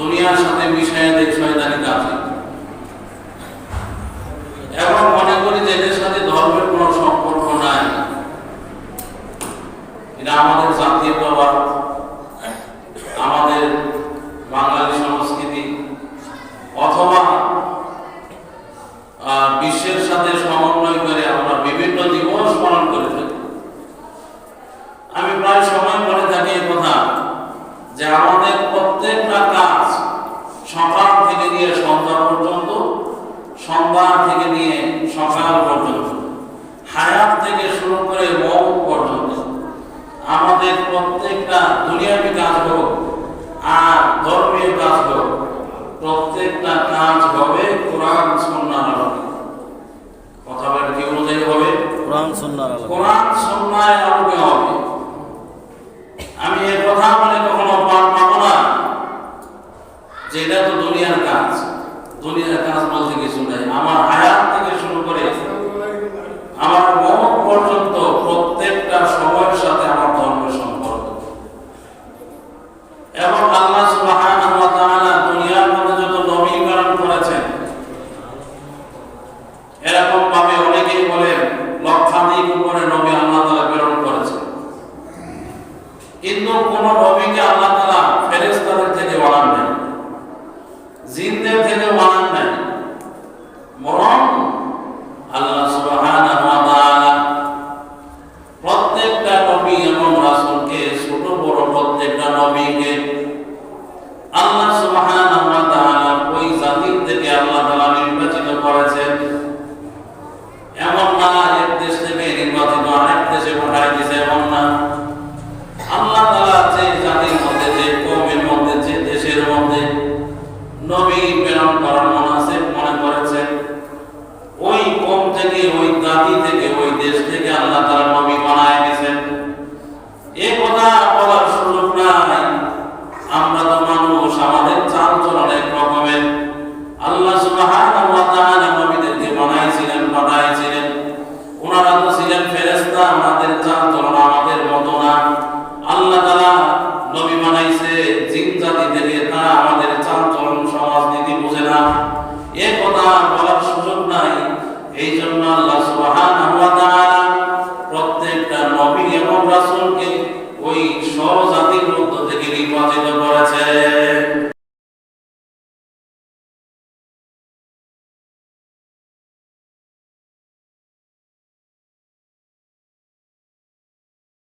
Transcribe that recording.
দুনিয়ার সাথে মিশাইয়া দেয় কাজে এবং মনে করি যে এদের সাথে ধর্মের কোনো সম্পর্ক নাই। এটা আমাদের জাতীয়তাবাদ আমাদের বাঙালি সংস্কৃতি, অথবা বিশ্বের সাথে সমন্বয় করে আমরা বিভিন্ন দিবস পালন করে থাকি। আমি প্রায় সময় বলে থাকি কথা যে আমাদের প্রত্যেকটা কাজ সকাল থেকে নিয়ে সন্ধ্যা পর্যন্ত সন্ধ্যা থেকে নিয়ে সকাল পর্যন্ত হায়াত থেকে শুরু করে মৌ পর্যন্ত আমাদের প্রত্যেকটা দুনিয়াবি কাজ হোক আর ধর্মীয় কাজ হোক প্রত্যেকটা কাজ হবে কোরআন সন্ন্যার আলোকে কথা বলে কি অনুযায়ী হবে? কোরআন সুন্নাহর আলোকে কোরআন সন্ন্যায় আলোকে হবে। আমি এ কথা বলে কখনো পার পাবো না যে এটা তো দুনিয়ার কাজ। দুনিয়ার কাজ বলতে কিছু নাই আমার হায়াত থেকে শুরু করে, আমার মত পর্যন্ত প্রত্যেকটা সময়ের সাথে আমার সম্পর্ক। এবং আল্লাহ দুনিয়ার মধ্যে যত নবীকরণ করেছেন এরকম ভাবে অনেকেই বলেন, লক্ষাধিক উপরে নবী আল্লাহ তাআলা প্রেরণ করেছেন। কিন্তু কোন নবীকে করেছেন এমন না এক দেশ থেকে নির্বাচিত আরেক দেশে পাঠাই দিছে, এমন না। আল্লাহ তালা যে জাতির মধ্যে, যে কওমের মধ্যে, যে দেশের মধ্যে নবী প্রেরণ করার মুনাসিব মনে করেছেন, ওই কম থেকে, ওই জাতি থেকে, ওই দেশ থেকে আল্লাহ তালা নবী ওনারা তো ছিলেন ফেরেস্তা ওনাদের চালচলন আমাদের মতো না। আল্লাহ তালা নবী বানাইছে জিন জাতিদের তারা আমাদের চালচলন সমাজনীতি বুঝে না। এ কথা বলার সুযোগ নাই। এই জন্য আল্লাহ সুবাহান প্রত্যেকটা নবী এবং রাসুলকে ওই স্বজাতির মধ্য থেকে নির্বাচিত করেছে।